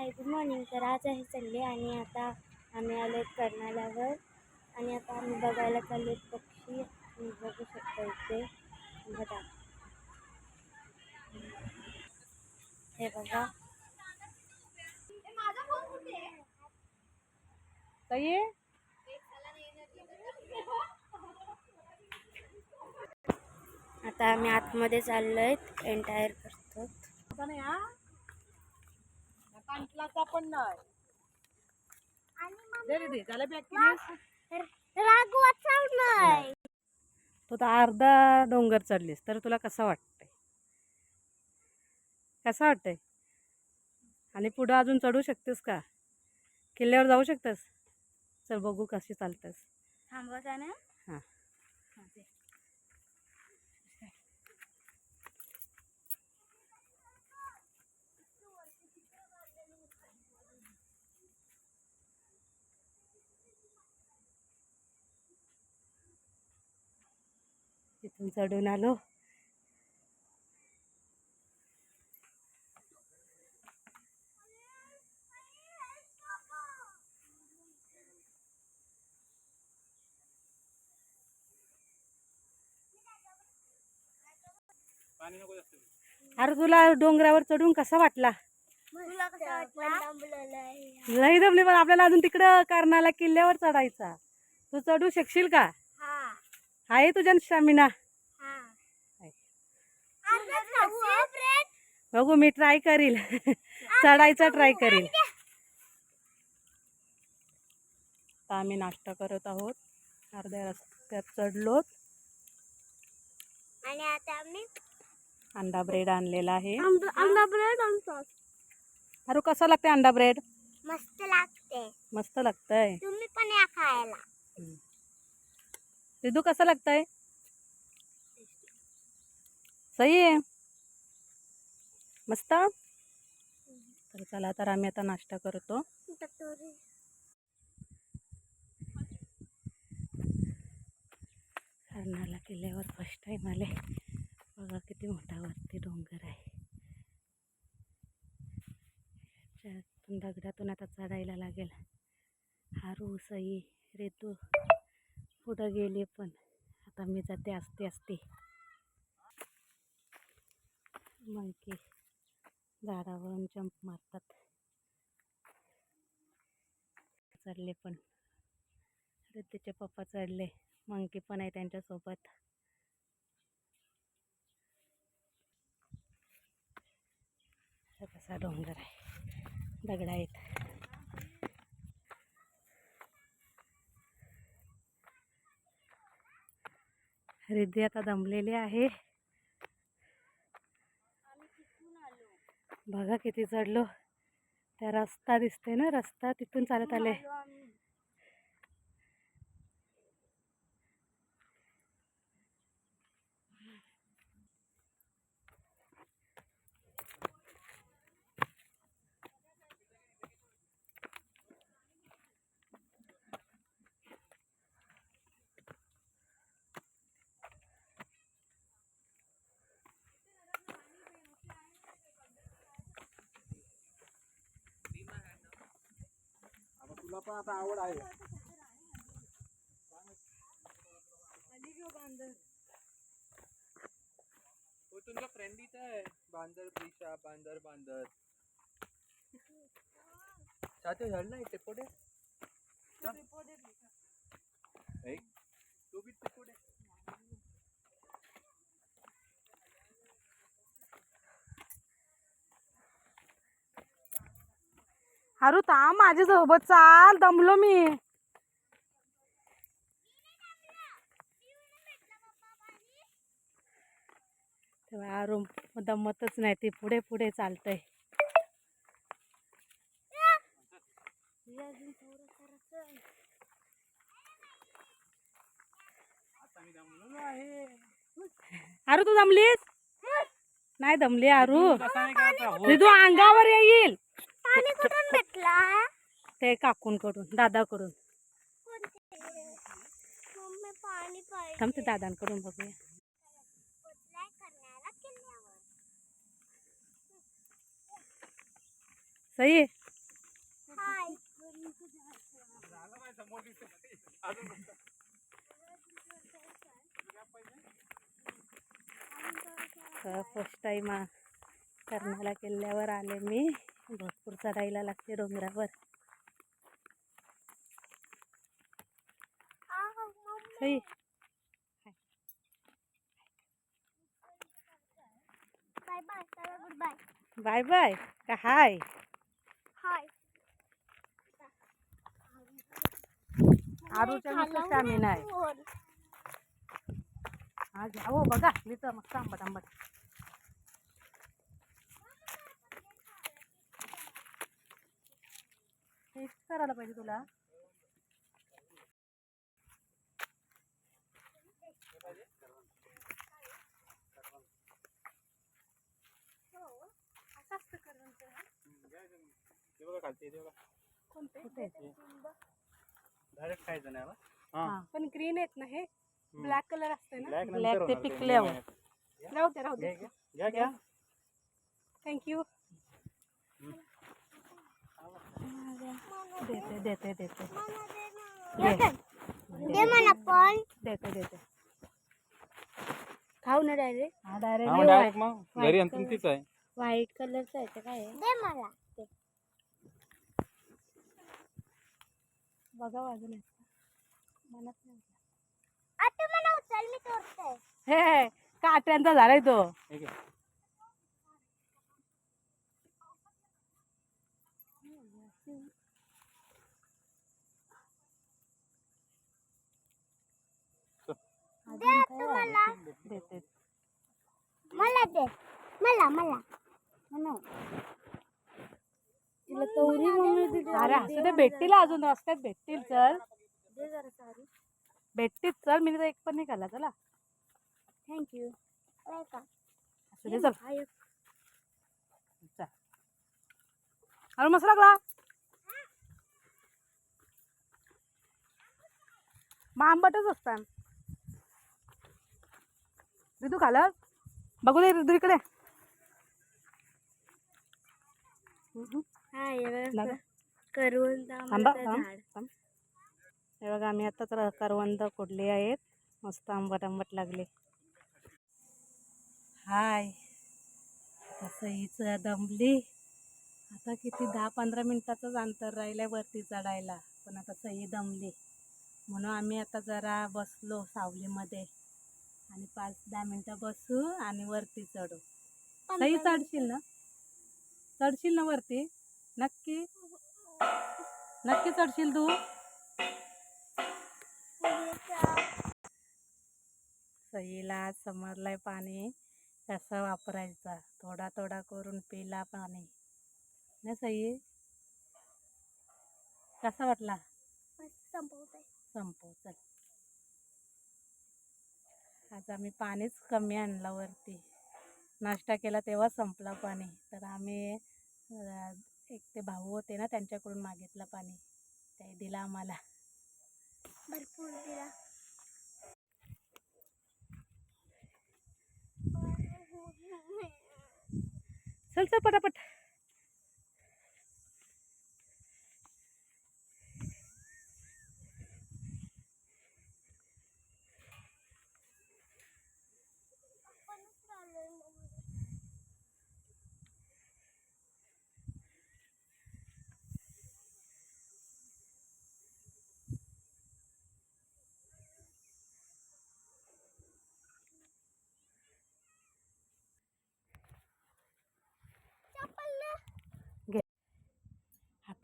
Hi good morning तर आज आहे संडे आणि आता आम्ही आलो कर्नाल्यावर आणि आता आम्ही बघायला चाललो पक्षी. बघू शकता इथे. बघा. हे बघा. आता आम्ही आतमध्ये चाललोय. एंटायर करतो कांटलाचा पण नाही. त्याला तू तर अर्धा डोंगर चढलीस तर तुला कसं वाटतंय? कसं वाटतंय? आणि पुढं अजून चढू शकतेस का? किल्ल्यावर जाऊ शकतेस? चल बघू कशी चालतेस. थांबवता ना हां. चढून आलो. अरे तुला डोंगरावर चढून कसा वाटला? तुला कसं वाटलं? लई दमली पण आपल्याला अजून तिकडं कर्नाला किल्ल्यावर चढायचा. तू चढू शकशील का? हा. आहे तुझ्या स्टॅमिना. बघू मी ट्राय करील. चढायचा ट्राय करील. आता आम्ही नाश्ता करत आहोत. अर्ध्या रस्त्यात चढलोत आणि आता आम्ही अंडा ब्रेड आणलेला आहे. अंडा ब्रेड अरे कसं लागते अंडा ब्रेड मस्त लागते मस्त लागतंय. तुम्ही पण या खायला. रिदू कसं लागतंय? सही आहे. मस्त. तर चला तर आम्ही आता नाश्ता करतो. कर्नाला किल्ल्यावर फर्स्ट टाईम आले. बघा किती मोठा वरती डोंगर आहे. दगडातून आता चढायला लागेल. हारू सई रेतू पुढं गेली पण. आता मी जाते असते असते मंकी झाडावरून जंप मारतात. चढले पण. ऋतूचे पप्पा चढले. मंकी पण आहे त्यांच्यासोबत. कसा डोंगर आहे. दगड आहेत. रिद्धी आता दमलेली आहे. बघा किती चढलो. त्या रस्ता दिसते ना रस्ता तिथून चालत आले तुला पण आता आवड आहे. हो तुमचा फ्रेंड इथं आहे. बांदर प्रिशा बांदर बांदर. चाहते झाड ना इथे पुढे जा. ऐ, तू बी इथे पुढे अरे थांब माझ्यासोबत चाल दमलो मी. तेव्हा आरू दमतच नाही ते पुढे पुढे चालतंय. अरे तू दमलीस? नाही दमली राहू. रिदू अंगावर येईल. पाणी कुठून भेटला? ते काकूंकडून दादाकडून. मम्मी पाणी पाहिजे. थांब ते दादांकडून बघूया. सई. फ़र्स्ट टाईम कर्नाला किल्ल्यावर आले मी. भरपूर चढायला लागते डोंगरावर. Bye bye. का हाय? हाय आरूच्या स्टॅमिना आहे. हा घ्या हो बघा. इथं मस्त आंबट आंबट हेच करायला पाहिजे तुला. डायरेक्ट खायचं नाही हा. पण ग्रीन आहेत ना हे. ब्लॅक कलर असते ना. ब्लॅक ते पिकल्यावर. राहू दे राहू दे. थँक्यू देते देते देते. दे मला पण. देते देते. खाऊ ना डायरेक्ट. हा हा, डायरेक्ट मग. घरी आणतो तीच आहे. व्हाईट कलरचा आहे ते काय दे मला. बघा वाजून मनात नाही आता मला उचल मी तोडते. हे काट्यांचा झालाय तो. हे घे. दे तुम्हाला? देते मला दे. मला मला. तिला दिली अरे असं ते भेटतील अजून रस्त्यात भेटतील चल. दे जरा सारी. भेटतील चल. मी तर एक पण नाही खाल्ला चला. थँक्यू असू दे चल. चल. अरे मस्त लागला. मग आंबटच असतात रितू खालस बघू दे रितू इकडे. हे बघा, आम्ही आता तर करवंद फोडले आहेत. मस्त आंबट आंबट लागले. हाय. कसं हीच दमली. आता किती दहा पंधरा मिनिटाचंच अंतर राहिलंय वरती चढायला. पण आता सई दमली. म्हणून आम्ही आता जरा बसलो सावलीमध्ये. आणि पाच दहा मिनटं बसू आणि वरती चढू. सई चढशील ना? चढशील ना वरती? नक्की? नक्की चढशील तू? सईला आज समजलंय पाणी कसं वापरायचं. थोडा थोडा करून पिला पाणी. ना सई? कसा वाटला? संपवते संपव चल. आज आम्ही पाणीच कमी आणलं वरती. नाश्ता केला तेव्हा संपला पाणी. तर आम्ही एक ते भाऊ होते ना त्यांच्याकडून मागितलं पाणी. ते दिलं आम्हाला. भरपूर दिला. चल चल पटापट.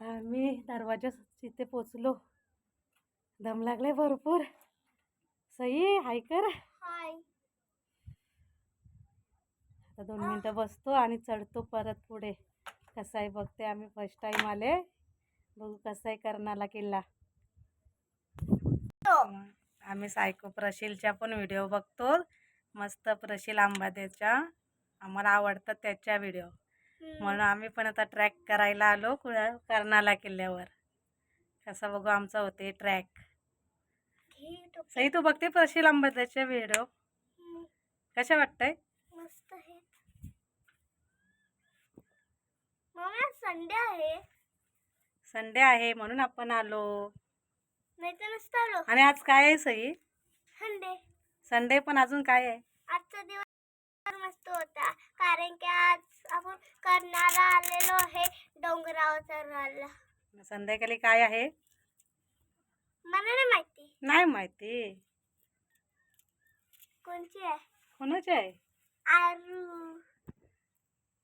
आता आम्ही दरवाजा तिथे पोचलो. दम लागले भरपूर. सई हाय कर. हाय. आता दोन मिनटं बसतो आणि चढतो परत पुढे. कसं आहे बघते आम्ही फर्स्ट टाइम आले. बघू कसं आहे कर्नाला किल्ला आम्ही सायको प्रशीलच्या पण व्हिडिओ बघतो. मस्त प्रशील आंबाद्याच्या आम्हाला आवडतात त्याच्या व्हिडिओ म्हणून आम्ही पण आता ट्रॅक करायला आलो कुठं कर्नाला किल्ल्यावर. कसं बघू आमचं होते ट्रॅक. सई तू बघते प्रशील आंबाद्याचे व्हिडिओ कशा वाटतंय? मस्त आहे. संडे आहे. संडे आहे म्हणून आपण आलो. नाही तर नसतं आलो. आणि आज काय आहे सई? संडे. संडे पण अजून काय आहे? आजचा दिवस मस्त होता. कारण की आज आपण आलेलो आहे डोंगरावर चढायला संध्याकाळी काय आहे? मला नाही माहिती. नाही माहिती. कोणची आहे? कोणाची आहे? आरू.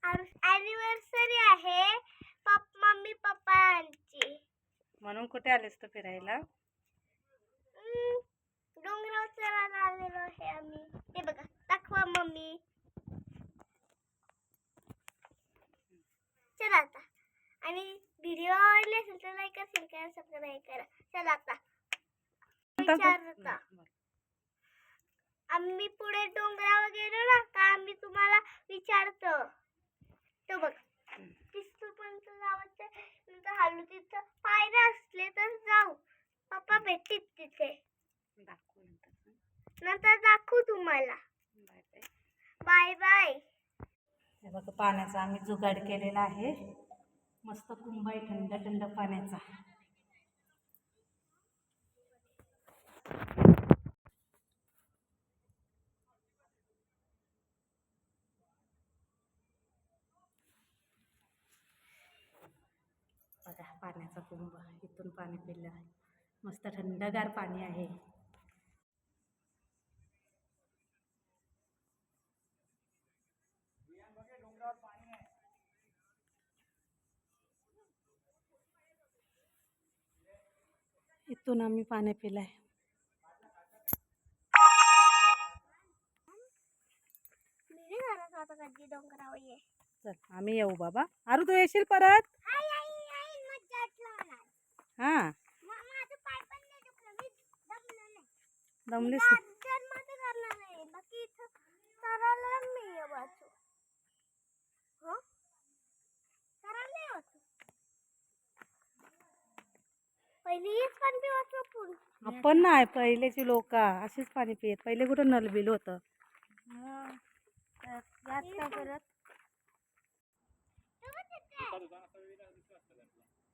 अॅनिव्हर्सरी आहे पप मम्मी पप्पांची म्हणून कुठे आलेस तू फिरायला? हम्म, डोंगरावर चढायला आलेलो आहे आम्ही ते बघा दाखवा मम्मी चला आता आणि व्हिडिओ आवडले असेल तर लाईक असेल करा सबस्क्राईब करा चला आता विचारता आम्ही पुढे डोंगरावर गेलो ना का आम्ही तुम्हाला विचारतो तो बघ तिथपर्यंत जावं नंतर हलू तिथं पायऱ्या असले तर जाऊ भेटतील तिथे. दाखवू नंतर. नंतर दाखवू तुम्हाला. Bye bye. Bye bye. हे बघा पाण्याचा आम्ही जुगाड केलेला आहे. मस्त कुंभ आहे थंड थंड पाण्याचा. बघा पाण्याचा कुंभ इथून पाणी पिलं आहे. मस्त थंडगार पाणी आहे. इथून आम्ही पाणी पिलं आहे डोंगरावर ये. चल आम्ही येऊ बाबा. अरू तू येशील परत? हाँ. पण आपण. नाही पहिलेची लोक अशीच पाणी पियत. पहिले कुठं नलबिल होतं? यात काय करत?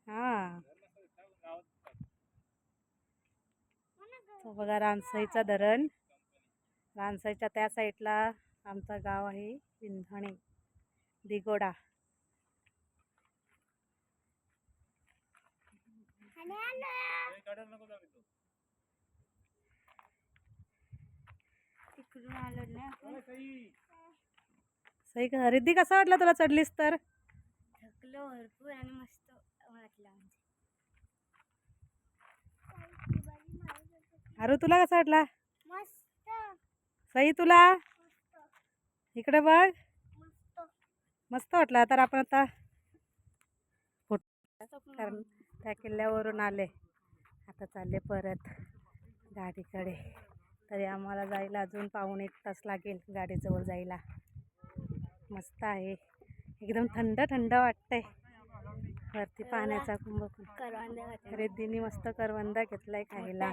हां. तो बघा रानसाईचा धरण. रानसाईच्या त्या साईडला आमचं गाव आहे विंधाणे दिगोडा. सई. खरेदी कसा वाटला तुला चढलीस तर? थकलो भरपूर आणि मस्त वाटलं अरू तुला कसा वाटला? मस्त. सई तुला? इकडे बघ. मस्त. मस्त वाटला तर आपण आता कारण त्या किल्ल्यावरून आले. आता चालले परत गाडीकडे. तरी आम्हाला जायला अजून पाऊण एक तास लागेल गाडीजवळ जायला. मस्त आहे. एकदम थंड थंड वाटतंय. वरती पाण्याचा कुंभ करवंदे खरेदीने मस्त करवंदा घेतलाय खायला.